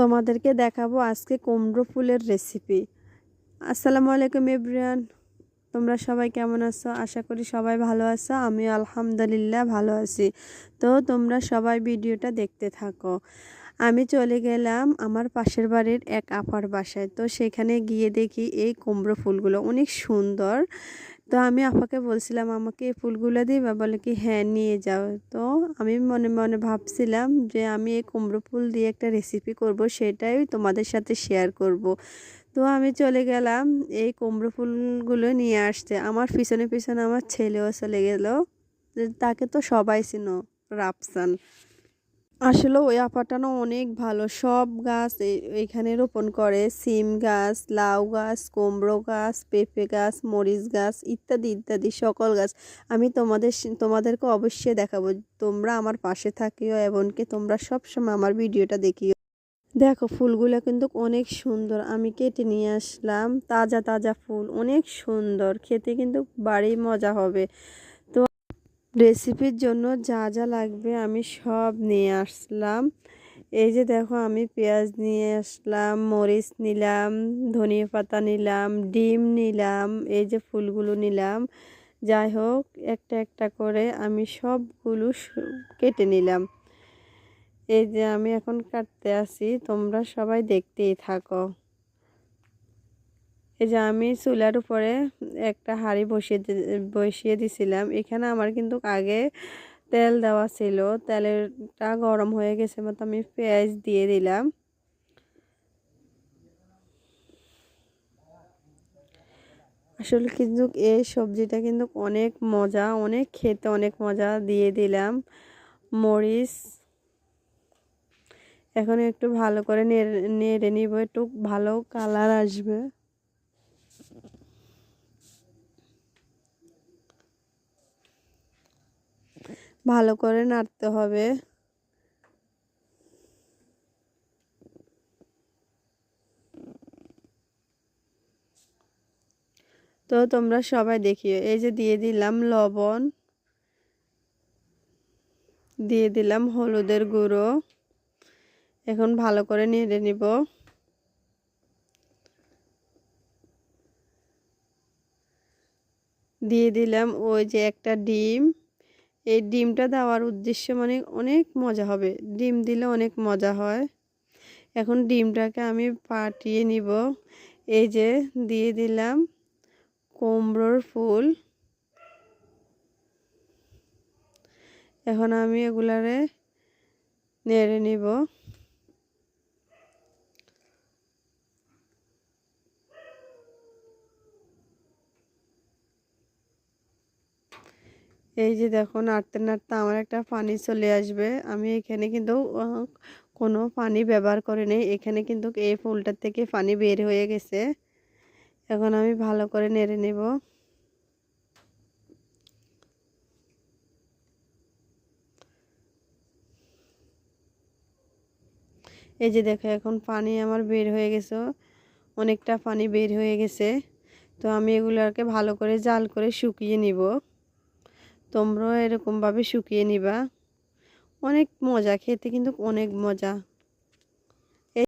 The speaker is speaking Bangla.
তোমাদেরকে দেখাবো আজকে কুমড়ো ফুলের রেসিপি আসসালামু আলাইকুম এব্রিয়ান তোমরা সবাই কেমন আছো? আশা করি সবাই ভালো আছো আমি আলহামদুলিল্লাহ ভালো আছি। তো তোমরা সবাই ভিডিওটা দেখতে থাকো। আমি চলে গেলাম আমার পাশের বাড়ির এক আপার বাসায়। তো সেখানে গিয়ে দেখি এই কুমড়ো ফুলগুলো অনেক সুন্দর। তো আমি আপাকে বলছিলাম, আমাকে এই ফুলগুলো দিবা? বলে কি হ্যাঁ নিয়ে যাও। তো আমি মনে মনে ভাবছিলাম যে আমি এই কুমড়ো ফুল দিয়ে একটা রেসিপি করব, সেটাই তোমাদের সাথে শেয়ার করব। তো আমি চলে গেলাম, এই কুমড়ো ফুলগুলো নিয়ে আসতে। আমার পিছনে পিছনে আমার ছেলেও চলে গেল। তাকে তো সবাই চিনো, রাফসান। আসলে ওই আপাটা না অনেক ভালো। সব গাছ এখানে রোপণ করে। সিম গাছ, লাউ গাছ, কুমড়ো গাছ, পেঁপে গাছ, মরিচ গাছ, ইত্যাদি ইত্যাদি সকল গাছ আমি তোমাদের তোমাদেরকে অবশ্যই দেখাবো। তোমরা আমার পাশে থাকিও এমনকি তোমরা সবসময় আমার ভিডিওটা দেখিও। দেখো, ফুলগুলো কিন্তু অনেক সুন্দর। আমি কেটে নিয়ে আসলাম। তাজা তাজা ফুল। অনেক সুন্দর। খেতে কিন্তু বাড়ি মজা হবে। রেসিপির জন্য যা যা লাগবে আমি সব নিয়ে আসলাম। এই যে দেখো আমি পেঁয়াজ নিয়ে আসলাম, মরিচ নিলাম, ধনিয়া পাতা নিলাম, ডিম নিলাম, এই যে ফুলগুলো নিলাম। যাই হোক, একটা একটা করে আমি সবগুলো কেটে নিলাম। এই যে আমি এখন কাটতে আসি, তোমরা সবাই দেখতেই থাকো। এই যে আমি চুলার উপরে একটা হাঁড়ি বসিয়ে বসিয়ে দিছিলাম। এখানে আমার কিন্তু আগে তেল দেওয়া ছিল। তেলেরটা গরম হয়ে গেছে মতো আমি পেঁয়াজ দিয়ে দিলাম। আসলে কিন্তু এই সবজিটা কিন্তু অনেক মজা, অনেক খেতে অনেক মজা দিয়ে দিলাম। মরিচ এখন একটু ভালো করে নেড়ে নেড়ে নিব, একটু ভালো কালার আসবে। ভালো করে নাড়তে হবে। তো তোমরা সবাই দেখিও, এই যে দিয়ে দিলাম লবণ, দিয়ে দিলাম হলুদের গুঁড়ো। এখন ভালো করে নেড়ে নিব। দিয়ে দিলাম ওই যে একটা ডিম। এই ডিমটা দেওয়ার উদ্দেশ্যে মানে অনেক মজা হবে। ডিম দিলে অনেক মজা হয়। এখন ডিমটাকে আমি পাটিয়ে নিব। এই যে দিয়ে দিলাম কুমড়োর ফুল। এখন আমি এগুলারে নেড়ে নিব। এই যে দেখো, নাড়তে নাড়তে আমার একটা পানি চলে আসবে। আমি এখানে কিন্তু কোনো পানি ব্যবহার করে নেই। এখানে কিন্তু এই ফুলটার থেকে পানি বের হয়ে গেছে। এখন আমি ভালো করে নেড়ে নেব। এই যে দেখো, এখন পানি আমার বের হয়ে গেছে। অনেকটা পানি বের হয়ে গেছে। তো আমি এগুলোকে ভালো করে জাল করে শুকিয়ে নিব। তোমরাও এরকমভাবে শুকিয়ে নিবা। অনেক মজা খেতে কিন্তু অনেক মজা।